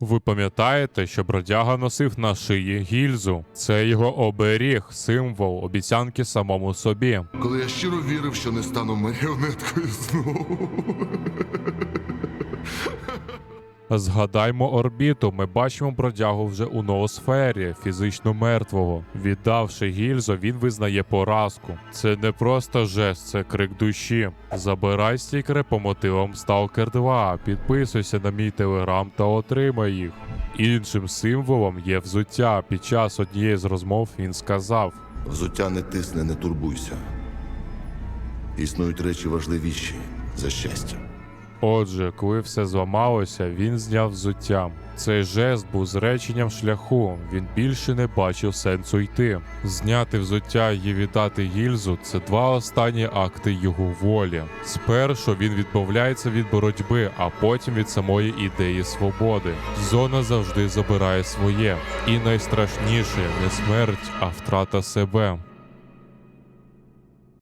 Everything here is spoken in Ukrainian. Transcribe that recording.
Ви пам'ятаєте, що бродяга носив на шиї гільзу? Це його оберіг, символ, обіцянки самому собі. Коли я щиро вірив, що не стану маріонеткою знову. Згадаймо орбіту. Ми бачимо бродягу вже у ноосфері, фізично мертвого. Віддавши гільзу, він визнає поразку. Це не просто жест, це крик душі. Забирай стікери по мотивам Stalker 2, підписуйся на мій телеграм та отримай їх. Іншим символом є взуття. Під час однієї з розмов він сказав: Взуття не тисне, не турбуйся. Існують речі важливіші за щастя. Отже, коли все зламалося, він зняв взуття. Цей жест був зреченням шляху. Він більше не бачив сенсу йти. Зняти взуття і віддати гільзу це два останні акти його волі. Спершу він відмовляється від боротьби, а потім від самої ідеї свободи. Зона завжди забирає своє. І найстрашніше не смерть, а втрата себе.